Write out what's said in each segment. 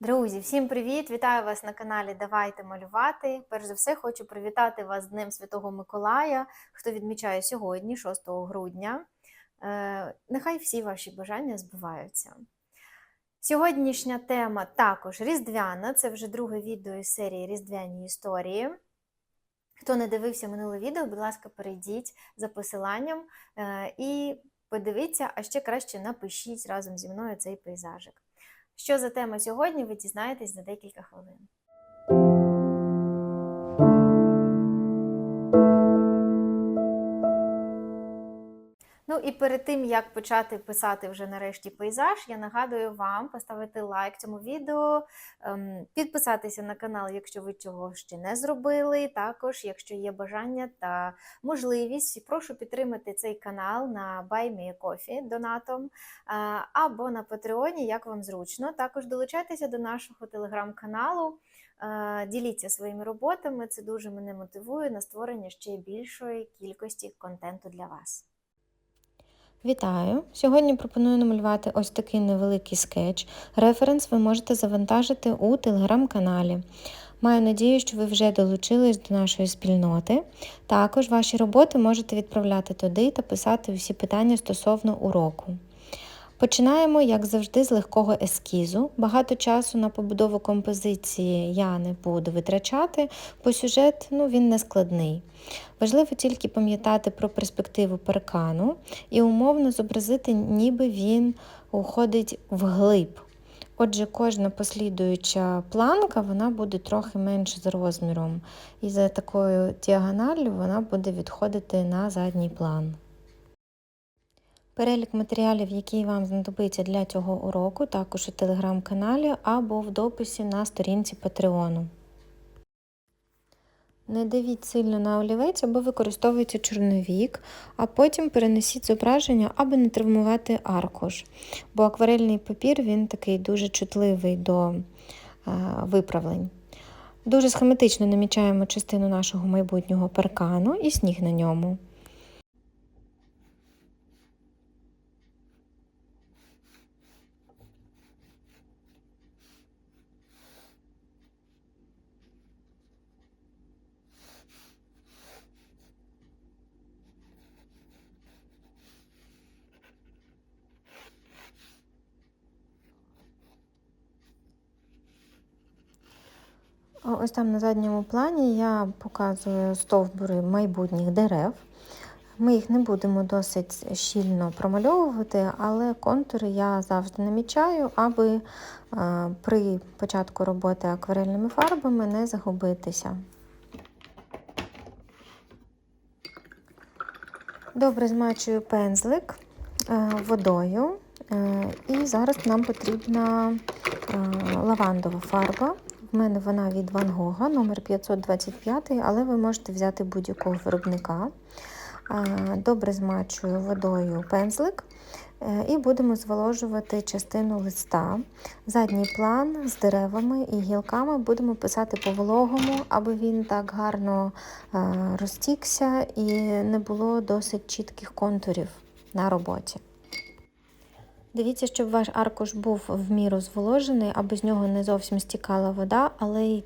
Друзі, всім привіт! Вітаю вас на каналі Давайте малювати. Перш за все, хочу привітати вас з Днем Святого Миколая, хто відмічає сьогодні, 6 грудня. Е, Нехай всі ваші бажання збуваються. Сьогоднішня тема також різдвяна. Це вже друге відео із серії Різдвяні історії. Хто не дивився минуле відео, будь ласка, перейдіть за посиланням е, і подивіться, а ще краще напишіть разом зі мною цей пейзажик. Що за тема сьогодні, ви дізнаєтесь за декілька хвилин. Ну і перед тим, як почати писати вже нарешті пейзаж, я нагадую вам поставити лайк цьому відео, ем, підписатися на канал, якщо ви цього ще не зробили. Також, якщо є бажання та можливість, прошу підтримати цей канал на BuyMeACoffee донатом е, або на Патреоні, як вам зручно. Також долучайтеся до нашого телеграм-каналу. Е, Діліться своїми роботами, це дуже мене мотивує на створення ще більшої кількості контенту для вас. Вітаю! Сьогодні пропоную намалювати ось такий невеликий скетч. Референс ви можете завантажити у телеграм-каналі. Маю надію, що ви вже долучились до нашої спільноти. Також ваші роботи можете відправляти туди та писати усі питання стосовно уроку. Починаємо, як завжди, з легкого ескізу. Багато часу на побудову композиції я не буду витрачати, бо сюжет ну, він не складний. Важливо тільки пам'ятати про перспективу паркану і умовно зобразити, ніби він уходить вглиб. Отже, кожна послідуюча планка вона буде трохи менше за розміром, і за такою діагоналлю вона буде відходити на задній план. Перелік матеріалів, які вам знадобиться для цього уроку, також у телеграм-каналі або в дописі на сторінці Патреону. Не давіть сильно на олівець або використовуйте чорновік, а потім перенесіть зображення, аби не травмувати аркуш. Бо акварельний папір він такий дуже чутливий до е, виправлень. Дуже схематично намічаємо частину нашого майбутнього паркану і сніг на ньому. Ось там на задньому плані я показую стовбури майбутніх дерев. Ми їх не будемо досить щільно промальовувати, але контури я завжди намічаю, аби при початку роботи акварельними фарбами не загубитися. Добре змачую пензлик водою, і зараз нам потрібна лавандова фарба. В мене вона від Ван Гога, номер 525, але ви можете взяти будь-якого виробника. Добре змачую водою пензлик і будемо зволожувати частину листа. Задній план з деревами і гілками будемо писати по вологому, аби він так гарно розтікся і не було досить чітких контурів на роботі. Дивіться, щоб ваш аркуш був в міру зволожений, аби з нього не зовсім стікала вода, але й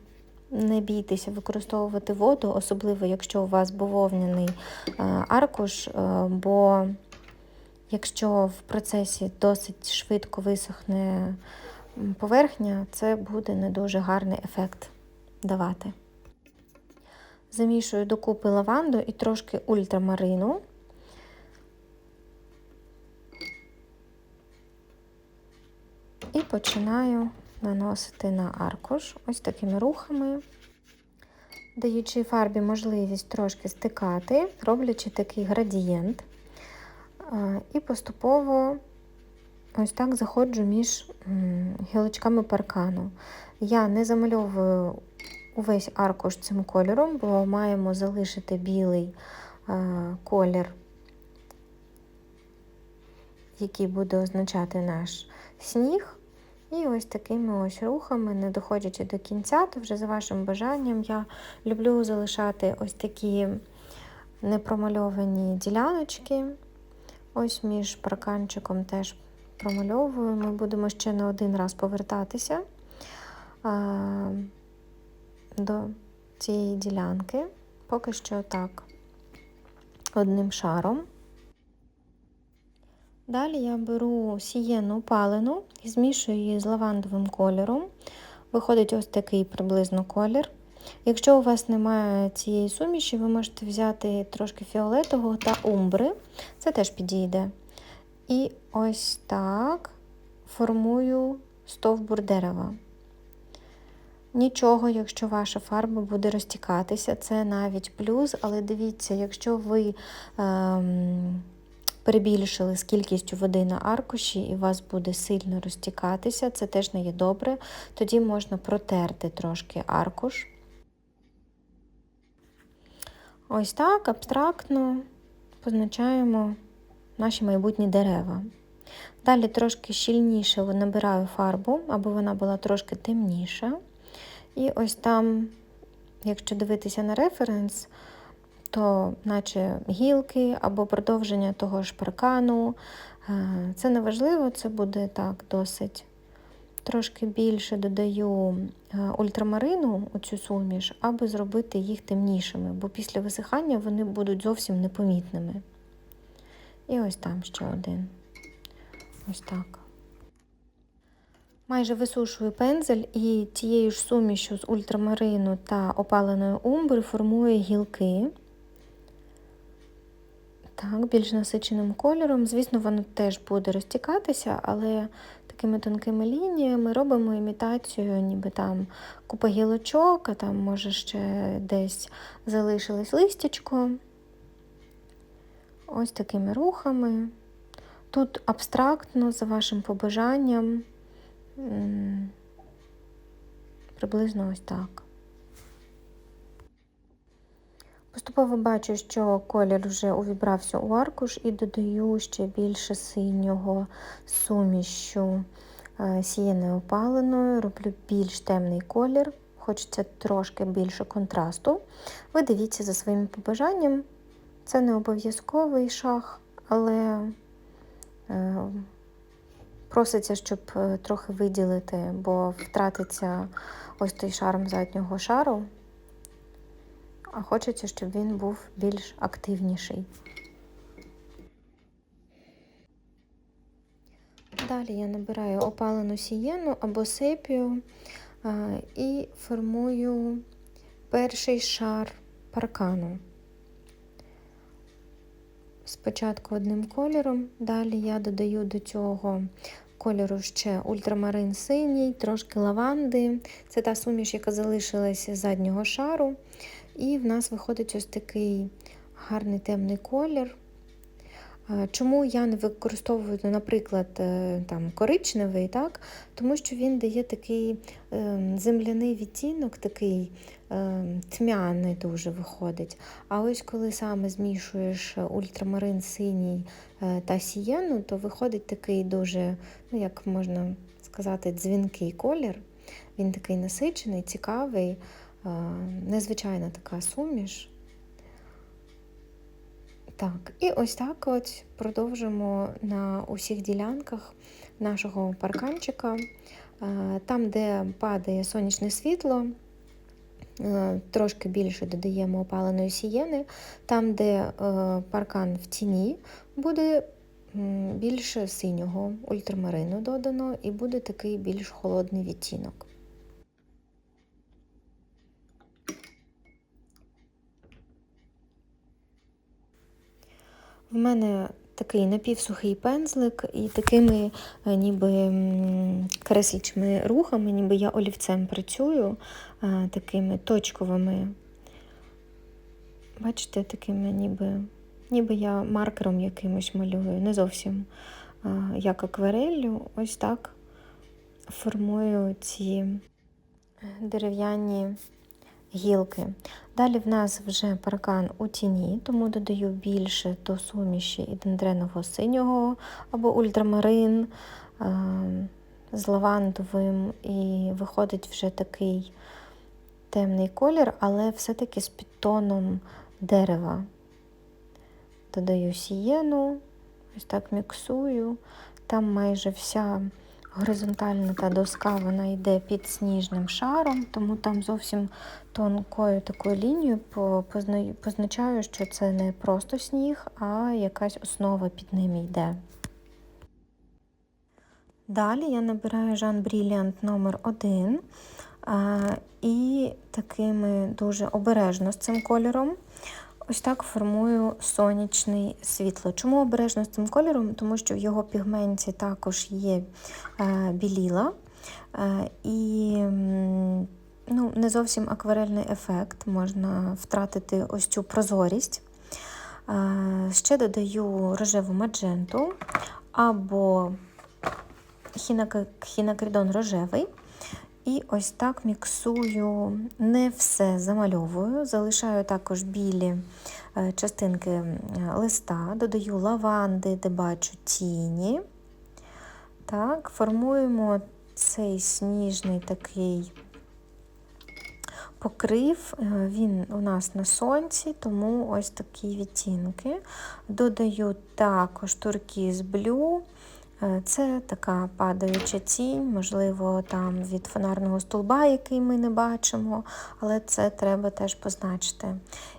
не бійтеся використовувати воду, особливо якщо у вас бавовняний аркуш, бо якщо в процесі досить швидко висохне поверхня, це буде не дуже гарний ефект давати. Замішую докупи лаванду і трошки ультрамарину. Починаю наносити на аркуш ось такими рухами, даючи фарбі можливість трошки стикати, роблячи такий градієнт. І поступово ось так заходжу між гілочками паркану. Я не замальовую увесь аркуш цим кольором, бо маємо залишити білий колір, який буде означати наш сніг. І ось такими ось рухами, не доходячи до кінця, то вже за вашим бажанням я люблю залишати ось такі непромальовані діляночки. Ось між парканчиком теж промальовую. Ми будемо ще на один раз повертатися. до цієї ділянки. Поки що так, одним шаром. Далі я беру сієну палену і змішую її з лавандовим кольором. Виходить ось такий приблизно колір. Якщо у вас немає цієї суміші, ви можете взяти трошки фіолетового та умбри. Це теж підійде. І ось так формую стовбур дерева. Нічого, якщо ваша фарба буде розтікатися, це навіть плюс, але дивіться, якщо ви ем, перебільшили з кількістю води на аркуші і у вас буде сильно розтікатися, це теж не є добре. Тоді можна протерти трошки аркуш. Ось так абстрактно позначаємо наші майбутні дерева. Далі трошки щільніше набираю фарбу, аби вона була трошки темніша. І ось там, якщо дивитися на референс, то наче гілки або продовження того ж паркану. Е, Це не важливо, це буде так досить. Трошки більше додаю е, ультрамарину у цю суміш, аби зробити їх темнішими, бо після висихання вони будуть зовсім непомітними. І ось там ще один. Ось так. Майже висушую пензель і тією ж сумішю з ультрамарину та опаленої умбри формую гілки. Так, більш насиченим кольором. Звісно, воно теж буде розтікатися, але такими тонкими лініями робимо імітацію, ніби там купа гілочок, а там, може, ще десь залишилось листячко. Ось такими рухами. Тут абстрактно, за вашим побажанням, приблизно ось так. Поступово бачу, що колір вже увібрався у аркуш і додаю ще більше синього сумішю е, сієною опаленою, роблю більш темний колір, хочеться трошки більше контрасту. Ви дивіться за своїм побажанням. Це не обов'язковий шаг, але е, проситься, щоб е, трохи виділити, бо втратиться ось той шарм заднього шару а хочеться, щоб він був більш активніший. Далі я набираю опалену сієну або сепію і формую перший шар паркану. Спочатку одним кольором, далі я додаю до цього кольору ще ультрамарин синій, трошки лаванди. Це та суміш, яка залишилася з заднього шару. І в нас виходить ось такий гарний темний колір. Чому я не використовую, наприклад, е, там, коричневий, так? тому що він дає такий е, земляний відтінок, такий е, тьмяний дуже виходить. А ось коли саме змішуєш ультрамарин синій е, та сієну, то виходить такий дуже, ну як можна сказати, дзвінкий колір. Він такий насичений, цікавий незвичайна така суміш. Так, і ось так от продовжимо на усіх ділянках нашого парканчика. Там, де падає сонячне світло, трошки більше додаємо опаленої сієни. Там, де паркан в тіні, буде більше синього ультрамарину додано, і буде такий більш холодний відтінок. В мене такий напівсухий пензлик, і такими е, ніби креслячими рухами, ніби я олівцем працюю, е, такими точковими. Бачите, такими ніби ніби я маркером якимось малюю, не зовсім е, як аквареллю, ось так формую ці дерев'яні гілки. Далі в нас вже паркан у тіні, тому додаю більше до суміші і дендренового синього або ультрамарин з лавандовим, і виходить вже такий темний колір, але все-таки з підтоном дерева. Додаю сієну, ось так міксую. Там майже вся горизонтальна та доска вона йде під сніжним шаром, тому там зовсім тонкою такою лінією позначаю, що це не просто сніг, а якась основа під ним йде. Далі я набираю Жан Бріліант номер 1 і такими дуже обережно з цим кольором. Ось так формую сонячне світло. Чому обережно з цим кольором? Тому що в його пігменті також є е, біліла е, і ну, не зовсім акварельний ефект, можна втратити ось цю прозорість. Е, Ще додаю рожеву мадженту або хінак- хінакридон рожевий. І ось так міксую, не все замальовую, залишаю також білі е, частинки листа, додаю лаванди, де бачу тіні. Так, формуємо цей сніжний такий покрив. Е, Він у нас на сонці, тому ось такі відтінки. Додаю також туркіз блю. Е, Це така падаюча тінь, можливо, там від фонарного столба, який ми не бачимо, але це треба теж позначити.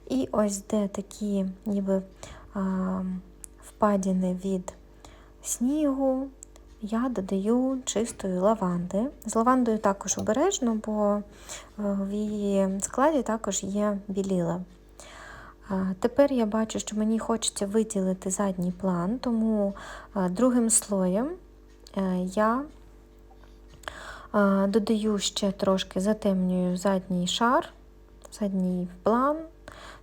І ось де такі ніби впадіни від снігу, я додаю чистої лаванди. З лавандою також обережно, бо е, в її складі також є біліла. Тепер я бачу, що мені хочеться виділити задній план, тому другим слоєм е, я додаю ще трошки затемнюю задній шар, задній план,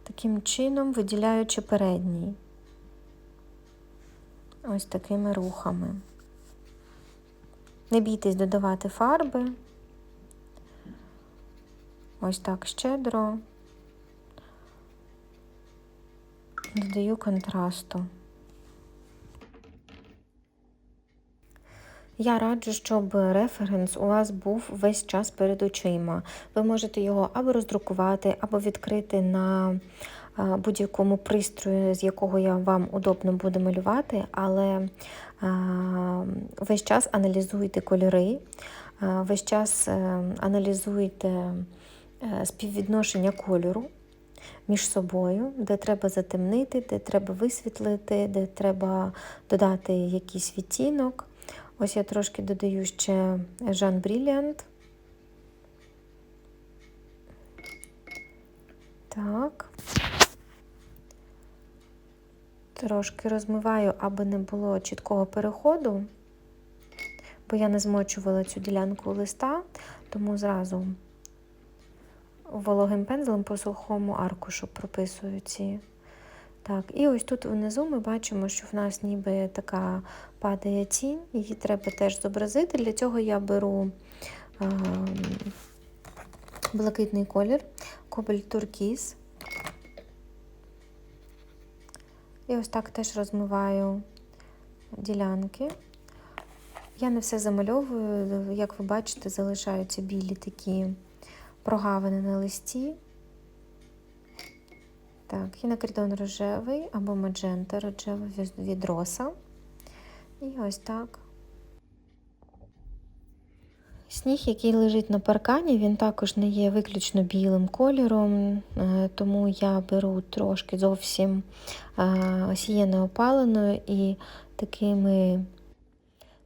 таким чином виділяючи передній. Ось такими рухами. Не бійтесь додавати фарби. Ось так щедро. Додаю контрасту. Я раджу, щоб референс у вас був весь час перед очима. Ви можете його або роздрукувати, або відкрити на будь-якому пристрої, з якого я вам удобно буде малювати, але весь час аналізуйте кольори, весь час е, аналізуйте е, співвідношення кольору між собою, де треба затемнити, де треба висвітлити, де треба додати якийсь відтінок. Ось я трошки додаю ще Жан Бріліант. Так. Трошки розмиваю, аби не було чіткого переходу, бо я не змочувала цю ділянку листа, тому зразу вологим пензлем по сухому аркушу прописую ці. Так, і ось тут внизу ми бачимо, що в нас ніби така падає тінь, її треба теж зобразити. Для цього я беру е, блакитний колір, кобальт туркіз. І ось так теж розмиваю ділянки. Я не все замальовую, як ви бачите, залишаються білі такі прогавини на листі. Так, хінокридон рожевий або маджента рожева від роса. І ось так. Сніг, який лежить на паркані, він також не є виключно білим кольором, е, тому я беру трошки зовсім е, осіяне опаленою і такими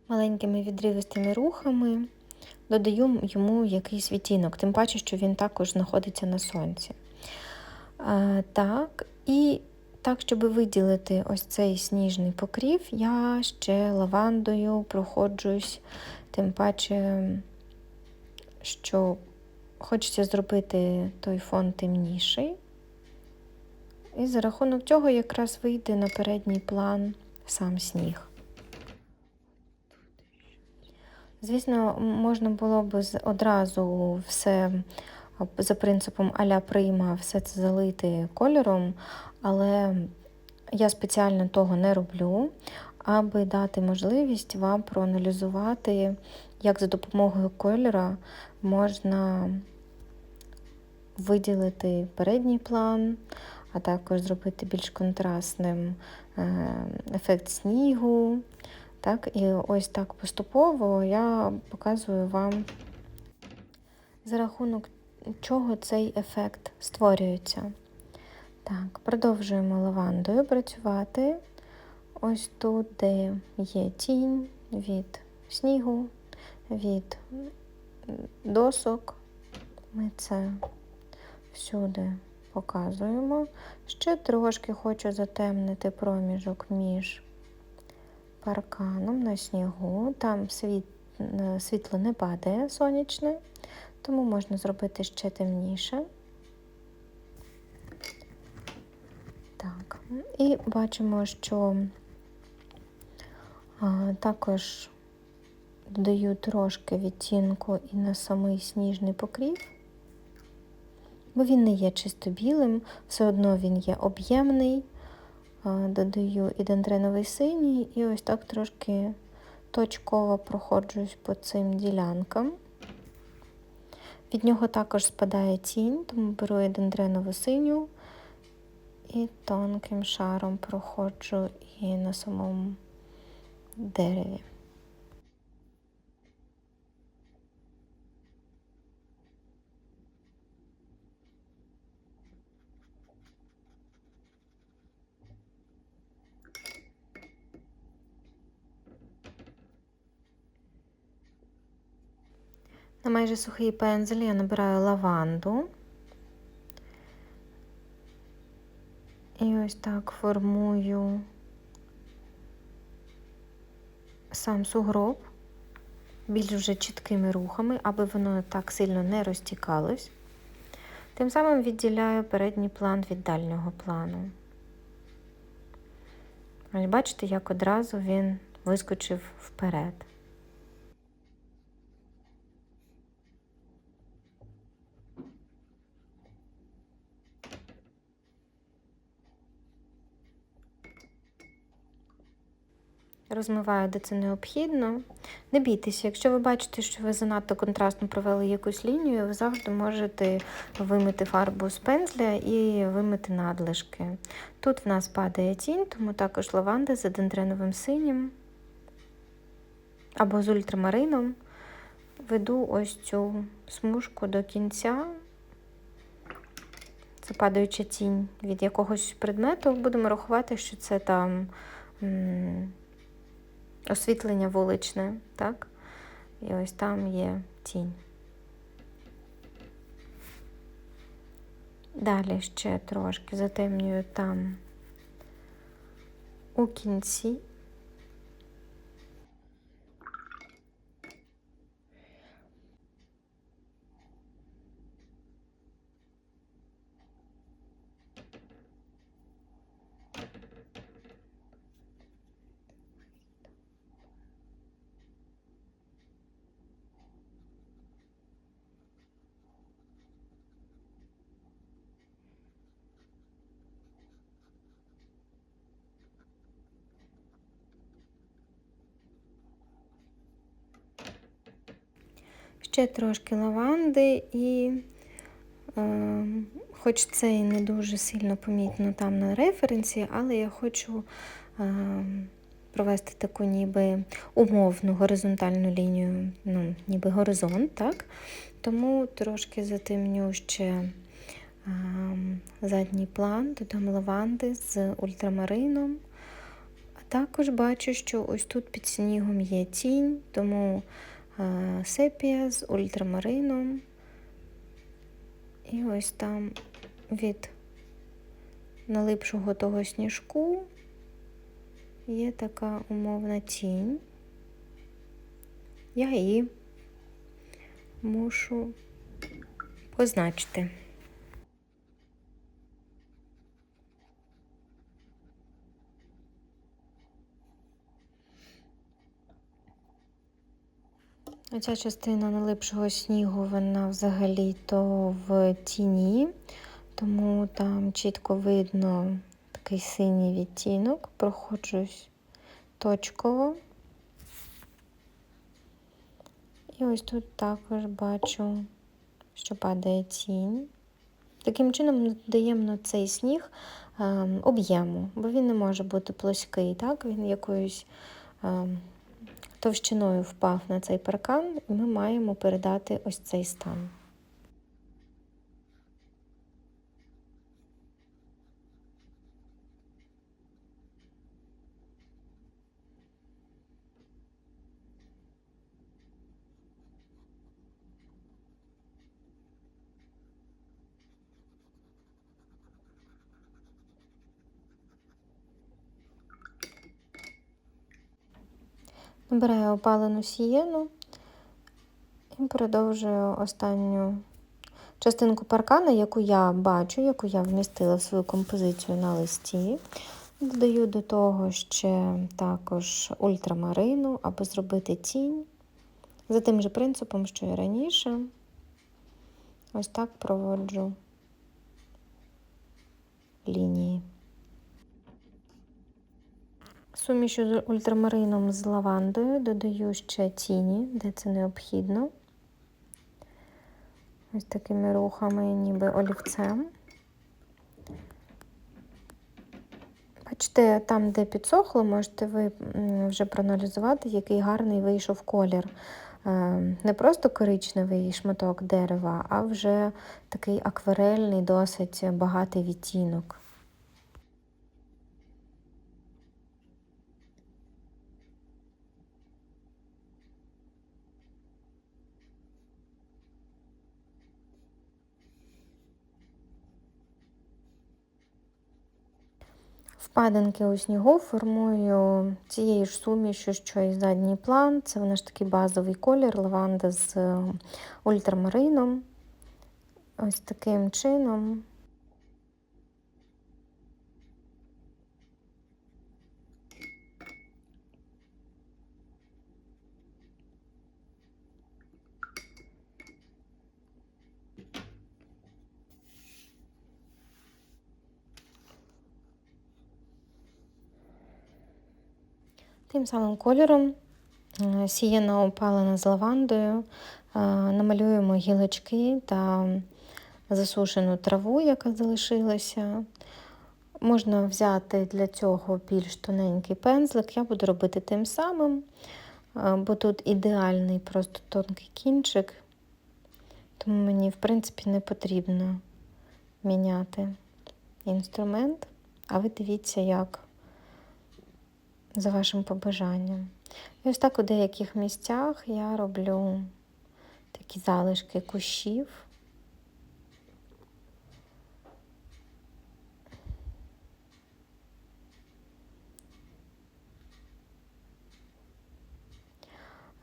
маленькими відривистими рухами додаю йому якийсь відтінок, тим паче, що він також знаходиться на сонці. А, так, і так, щоб виділити ось цей сніжний покрів, я ще лавандою проходжусь, тим паче, що хочеться зробити той фон темніший. І за рахунок цього якраз вийде на передній план сам сніг. Звісно, можна було б одразу все за принципом аля прима все це залити кольором, але я спеціально того не роблю, аби дати можливість вам проаналізувати, як за допомогою кольора можна виділити передній план, а також зробити більш контрастним ефект снігу. Так, і ось так поступово я показую вам, за рахунок чого цей ефект створюється. Так, продовжуємо лавандою працювати. Ось тут, де є тінь від снігу, від досок. Ми це всюди показуємо. Ще трошки хочу затемнити проміжок між парканом на снігу. Там світ, е, світло не падає сонячне, тому можна зробити ще темніше. Так, і бачимо, що а, також додаю трошки відтінку і на самий сніжний покрів, бо він не є чисто білим, все одно він є об'ємний. А, Додаю і синій, і ось так трошки точково проходжусь по цим ділянкам. Від нього також спадає тінь, тому беру і синю і тонким шаром проходжу і на самому дереві. На майже сухий пензель я набираю лаванду. І ось так формую сам сугроб більш вже чіткими рухами, аби воно так сильно не розтікалось. Тим самим відділяю передній план від дальнього плану. Ось бачите, як одразу він вискочив вперед. Розмиваю, де це необхідно. Не бійтеся, якщо ви бачите, що ви занадто контрастно провели якусь лінію, ви завжди можете вимити фарбу з пензля і вимити надлишки. Тут в нас падає тінь, тому також лаванда за дендреновим синім або з ультрамарином. Веду ось цю смужку до кінця. Це падаюча тінь від якогось предмету. Будемо рахувати, що це там освітлення вуличне, так? І ось там є тінь. Далі ще трошки затемнюю там у кінці. Ще трошки лаванди і, е, хоч це і не дуже сильно помітно там на референсі, але я хочу е, провести таку ніби умовну горизонтальну лінію, ну, ніби горизонт, так? Тому трошки затемню ще е, задній план, додам лаванди з ультрамарином. А також бачу, що ось тут під снігом є тінь, тому сепія з ультрамарином. І ось там від налипшого того сніжку є така умовна тінь. Я її мушу позначити. Оця частина налипшого снігу, вона взагалі-то в тіні, тому там чітко видно такий синій відтінок, проходжусь точково. І ось тут також бачу, що падає тінь. Таким чином додаємо цей сніг ем, об'єму, бо він не може бути плоский, так? Він якоюсь ем, товщиною впав на цей паркан, ми маємо передати ось цей стан. Набираю опалену сієну і продовжую останню частинку паркана, яку я бачу, яку я вмістила в свою композицію на листі. Додаю до того ще також ультрамарину, аби зробити тінь. За тим же принципом, що і раніше. Ось так проводжу лінії. Сумішу з ультрамарином з лавандою додаю ще тіні, де це необхідно. Ось такими рухами, ніби олівцем. Бачите, там, де підсохло, можете ви вже проаналізувати, який гарний вийшов колір. Не просто коричневий шматок дерева, а вже такий акварельний, досить багатий відтінок. Впадинки у снігу формую цією ж сумішю, що і задній план. Це наш такий базовий колір, лаванда з ультрамарином. Ось таким чином. Тим самим кольором сіяна опалена з лавандою, намалюємо гілочки та засушену траву, яка залишилася. Можна взяти для цього більш тоненький пензлик. Я буду робити тим самим, бо тут ідеальний просто тонкий кінчик, тому мені, в принципі, не потрібно міняти інструмент, а ви дивіться, як за вашим побажанням. І ось так у деяких місцях я роблю такі залишки кущів.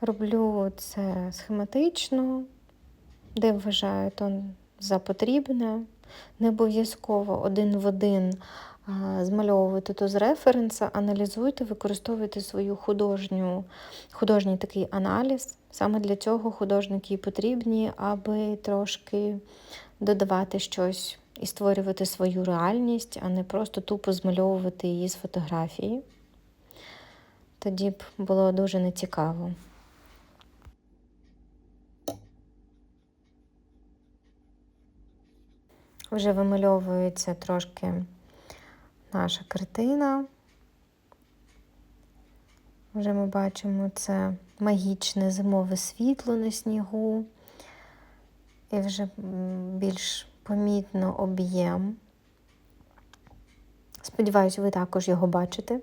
Роблю це схематично, де вважаю то за потрібне, не обов'язково один в один змальовувати то з референса, аналізуйте, використовуйте свою художню, художній такий аналіз. Саме для цього художники потрібні, аби трошки додавати щось і створювати свою реальність, а не просто тупо змальовувати її з фотографії. Тоді б було дуже нецікаво. Вже вимальовується трошки наша картина. Вже ми бачимо це магічне зимове світло на снігу, і вже більш помітно об'єм. Сподіваюсь, ви також його бачите.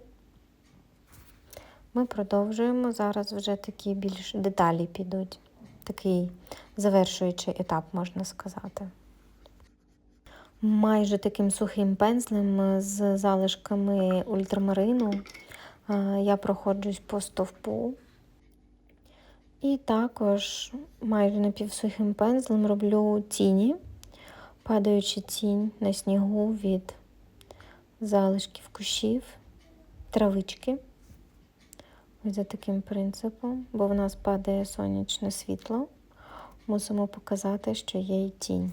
Ми продовжуємо. Зараз вже такі більш деталі підуть. Такий завершуючий етап, можна сказати майже таким сухим пензлем з залишками ультрамарину. Я проходжусь по стовпу. І також майже напівсухим пензлем роблю тіні, падаючи тінь на снігу від залишків кущів, травички. Ось за таким принципом, бо в нас падає сонячне світло. Мусимо показати, що є й тінь.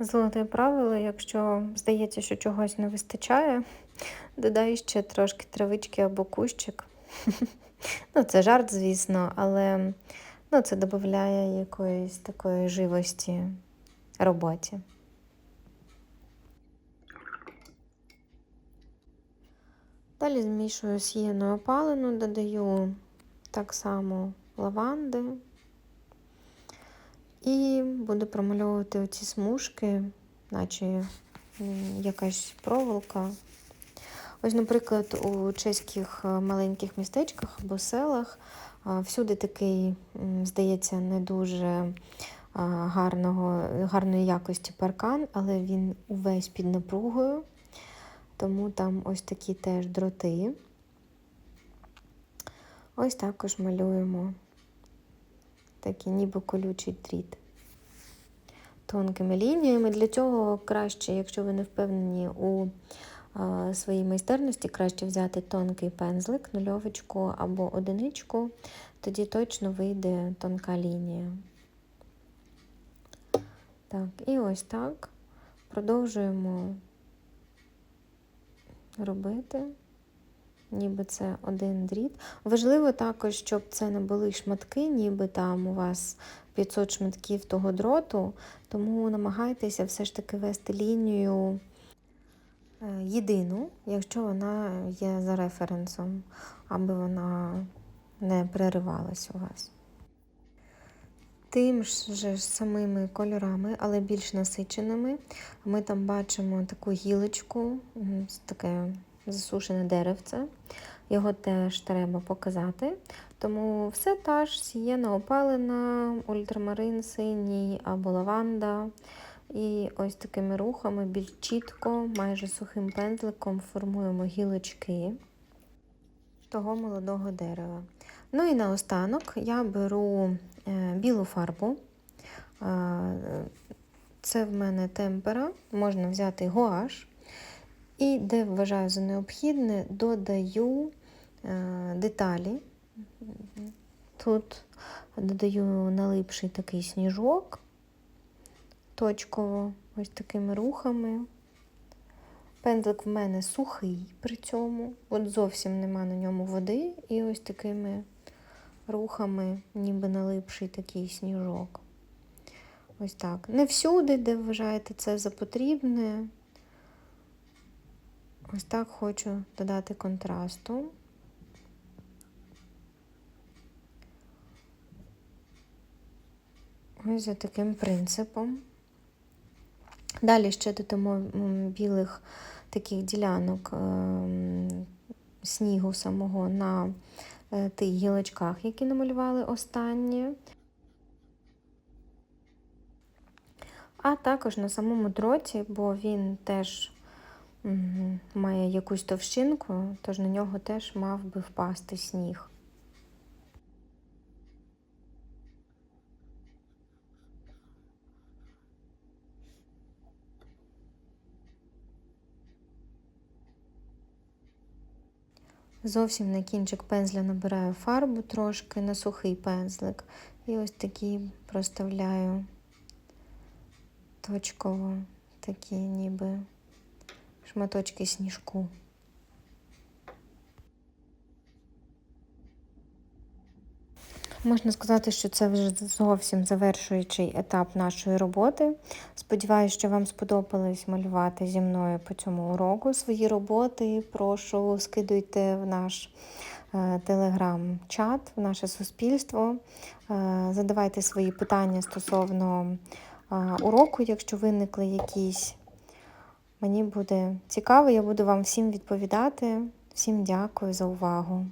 Золоте правило, якщо здається, що чогось не вистачає, додай ще трошки травички або кущик. Ну, це жарт, звісно, але ну, це додає якоїсь такої живості роботі. Далі змішую сіяну опалену, додаю так само лаванди і буду промальовувати оці смужки, наче якась проволока. Ось, наприклад, у чеських е, маленьких містечках або селах всюди такий, здається, не дуже гарного, гарної якості паркан, але він увесь під напругою, тому там ось такі теж дроти. Ось також малюємо такий ніби колючий дріт тонкими лініями. Для цього краще, якщо ви не впевнені у своїй майстерності, краще взяти тонкий пензлик, нульовочку або одиничку, тоді точно вийде тонка лінія. Так, і ось так продовжуємо робити ніби це один дріт. Важливо також, щоб це не були шматки, ніби там у вас 500 шматків того дроту, тому намагайтеся все ж таки вести лінію е, єдину, якщо вона є за референсом, аби вона не переривалась у вас. Тим же самими кольорами, але більш насиченими, ми там бачимо таку гілочку, таке засушене деревце. Його теж треба показати. Тому все та ж сієна опалена, ультрамарин синій або лаванда. І ось такими рухами більш чітко, майже сухим пензликом формуємо гілочки того молодого дерева. Ну і наостанок я беру е, білу фарбу. Е, Це в мене темпера, можна взяти гуаш. І де вважаю за необхідне, додаю е, деталі. Тут додаю налипший такий сніжок, точково, ось такими рухами. Пензлик в мене сухий при цьому, от зовсім нема на ньому води, і ось такими рухами, ніби налипший такий сніжок. Ось так. Не всюди, де вважаєте це за потрібне. Ось так хочу додати контрасту. Ось за таким принципом. Далі ще додамо білих таких ділянок ем, снігу самого на е, тих гілочках, які намалювали останні. А також на самому дроті, бо він теж має якусь товщинку, тож на нього теж мав би впасти сніг. Зовсім на кінчик пензля набираю фарбу трошки на сухий пензлик. І ось такий проставляю точково такі ніби шматочки сніжку. Можна сказати, що це вже зовсім завершуючий етап нашої роботи. Сподіваюся, що вам сподобалось малювати зі мною по цьому уроку свої роботи. Прошу скидуйте в наш е, телеграм-чат, в наше суспільство. Е, задавайте свої питання стосовно е, уроку, якщо виникли якісь. Мені буде цікаво, я буду вам всім відповідати. Всім дякую за увагу.